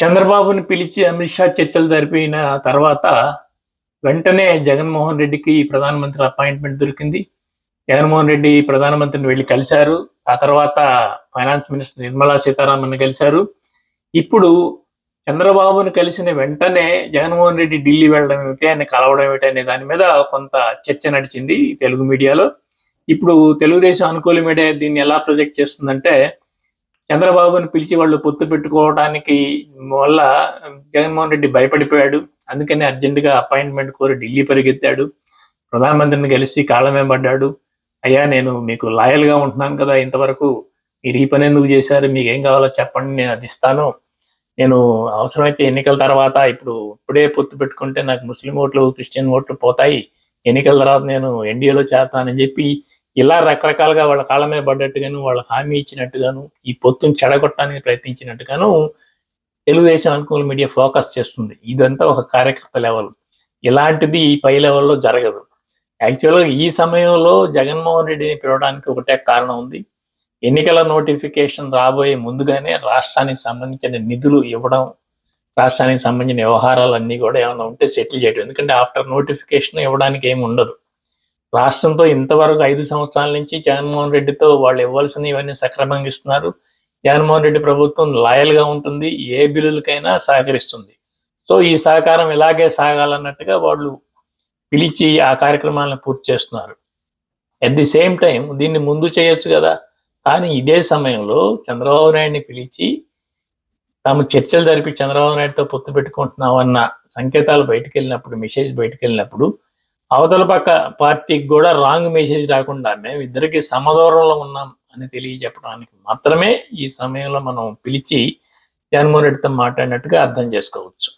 చంద్రబాబుని పిలిచి అమిత్ షా చర్చలు జరిపిన తర్వాత వెంటనే జగన్మోహన్ రెడ్డికి ప్రధానమంత్రి అపాయింట్మెంట్ దొరికింది. జగన్మోహన్ రెడ్డి ప్రధానమంత్రిని వెళ్ళి కలిశారు. ఆ తర్వాత ఫైనాన్స్ మినిస్టర్ నిర్మలా సీతారామన్ కలిశారు. ఇప్పుడు చంద్రబాబును కలిసిన వెంటనే జగన్మోహన్ రెడ్డి ఢిల్లీ వెళ్ళడం ఏమిటి ఆయన కలవడం ఏమిటి అనే దాని మీద కొంత చర్చ నడిచింది తెలుగు మీడియాలో. ఇప్పుడు తెలుగుదేశం అనుకూల మీడియా దీన్ని ఎలా ప్రొజెక్ట్ చేస్తుందంటే చంద్రబాబుని పిలిచి వాళ్ళు పొత్తు పెట్టుకోవడానికి వల్ల జగన్మోహన్ రెడ్డి భయపడిపోయాడు. అందుకని అర్జెంటుగా అపాయింట్మెంట్ కోరి ఢిల్లీ పరిగెత్తాడు. ప్రధానమంత్రిని కలిసి కాళ్ళమే పడ్డాడు. అయ్యా నేను మీకు లాయల్గా ఉంటున్నాను కదా ఇంతవరకు మీరు ఈ పని ఎందుకు చేశారు? మీకు ఏం కావాలో చెప్పండి నేను అది ఇస్తాను. నేను అవసరమైతే ఎన్నికల తర్వాత ఇప్పుడు ఇప్పుడే పొత్తు పెట్టుకుంటే నాకు ముస్లిం ఓట్లు క్రిస్టియన్ ఓట్లు పోతాయి. ఎన్నికల తర్వాత నేను ఎన్డీఏలో చేస్తానని చెప్పి ఇలా రకరకాలుగా వాళ్ళ కాళ్ళ మీద పడ్డట్టుగాను వాళ్ళకి హామీ ఇచ్చినట్టుగాను ఈ పొత్తును చెడగొట్టడానికి ప్రయత్నించినట్టుగాను తెలుగుదేశం అనుకూల మీడియా ఫోకస్ చేస్తుంది. ఇదంతా ఒక కార్యకర్త లెవెల్. ఇలాంటిది ఈ పై లెవెల్లో జరగదు. యాక్చువల్గా ఈ సమయంలో జగన్మోహన్ రెడ్డిని పిలవడానికి ఒకటే కారణం ఉంది. ఎన్నికల నోటిఫికేషన్ రాబోయే ముందుగానే రాష్ట్రానికి సంబంధించిన నిధులు ఇవ్వడం రాష్ట్రానికి సంబంధించిన వ్యవహారాలన్నీ కూడా ఏమైనా ఉంటే సెటిల్ చేయడం ఎందుకంటే ఆఫ్టర్ నోటిఫికేషన్ ఇవ్వడానికి ఏమి ఉండదు. రాష్ట్రంతో ఇంతవరకు ఐదు సంవత్సరాల నుంచి జగన్మోహన్ రెడ్డితో వాళ్ళు ఇవ్వాల్సిన ఇవన్నీ సక్రమంగా ఇస్తున్నారు. జగన్మోహన్ రెడ్డి ప్రభుత్వం లాయల్గా ఉంటుంది ఏ బిల్లులకైనా సహకరిస్తుంది. సో ఈ సహకారం ఇలాగే సాగాలన్నట్టుగా వాళ్ళు పిలిచి ఆ కార్యక్రమాలను పూర్తి చేస్తున్నారు. అట్ ది సేమ్ టైం దీన్ని ముందు చేయొచ్చు కదా? కానీ ఇదే సమయంలో చంద్రబాబు నాయుడిని పిలిచి తాము చర్చలు జరిపి చంద్రబాబు నాయుడుతో పొత్తు పెట్టుకుంటున్నామన్న సంకేతాలు బయటకు వెళ్ళినప్పుడు మెసేజ్ బయటకు వెళ్ళినప్పుడు అవతల పక్క పార్టీకి కూడా రాంగ్ మెసేజ్ రాకుండా మేము ఇద్దరికి సమదూరంలో ఉన్నాం అని తెలియజెప్పడానికి మాత్రమే ఈ సమయంలో మనం పిలిచి జగన్మోహన్ రెడ్డితో మాట్లాడినట్టుగా అర్థం చేసుకోవచ్చు.